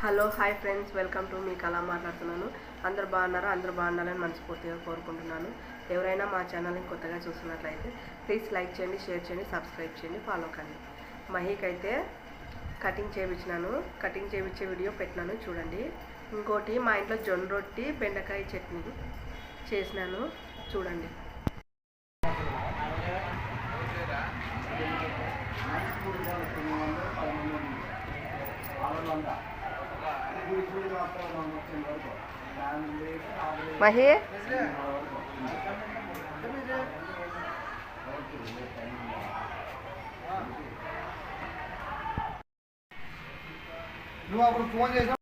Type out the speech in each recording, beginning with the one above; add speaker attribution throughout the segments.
Speaker 1: Hello hi friends. Welcome to మీకు అలా మాట్లాడుతున్నాను. అందరు బాగున్నారా? అందరు బాగుండాలని మనస్ఫూర్తిగా కోరుకుంటున్నాను. ఎవరైనా మా ఛానల్ని కొత్తగా చూస్తున్నట్లయితే ప్లీజ్ లైక్ చేయండి షేర్ చేయండి సబ్స్క్రైబ్ చేయండి ఫాలో కండి. మహీక్ అయితే కటింగ్ చేయించినాను. కటింగ్ చేయించే వీడియో పెట్టినాను చూడండి. ఇంకోటి మా ఇంట్లో జొన్న రొట్టి బెండకాయ చట్నీ చేసినాను చూడండి. మహి?
Speaker 2: నువ్వు అప్పుడు ఫోన్ చేసావు?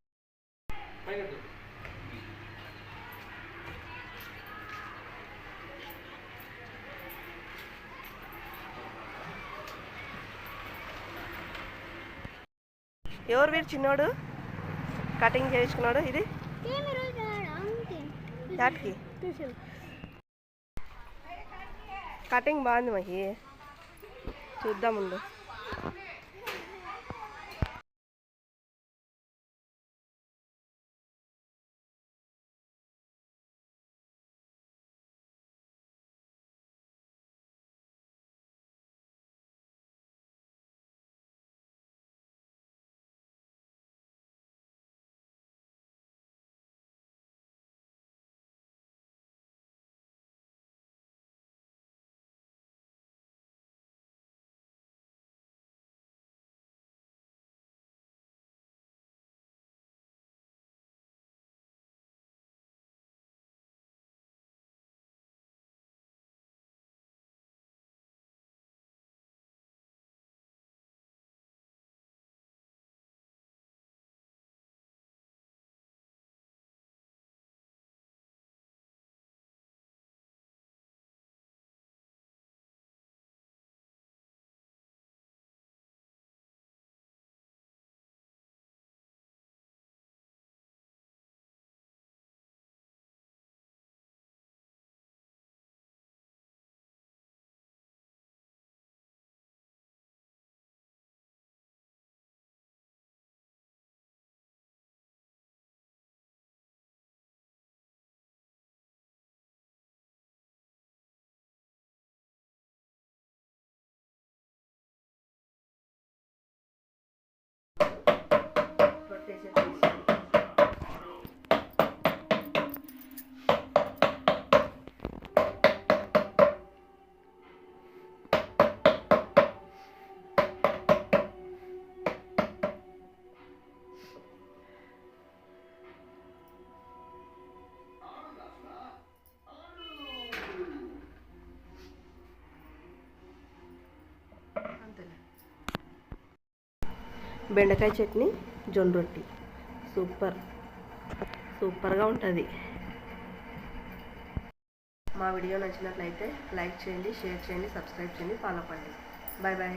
Speaker 1: ఎవరు వీరు చిన్నోడు? కటింగ్ చేయించుకున్నాడు ఇది? దాటికి? కటింగ్ బాగుంది మహి. చూద్దాం బెండకాయ చట్నీ జొన్న రొట్టి. సూపర్. సూపర్గా ఉంటుంది. మా వీడియో నచ్చినట్లయితే లైక్ చేయండి షేర్ చేయండి సబ్స్క్రైబ్ చేయండి ఫాలో అవ్వండి. Bye bye.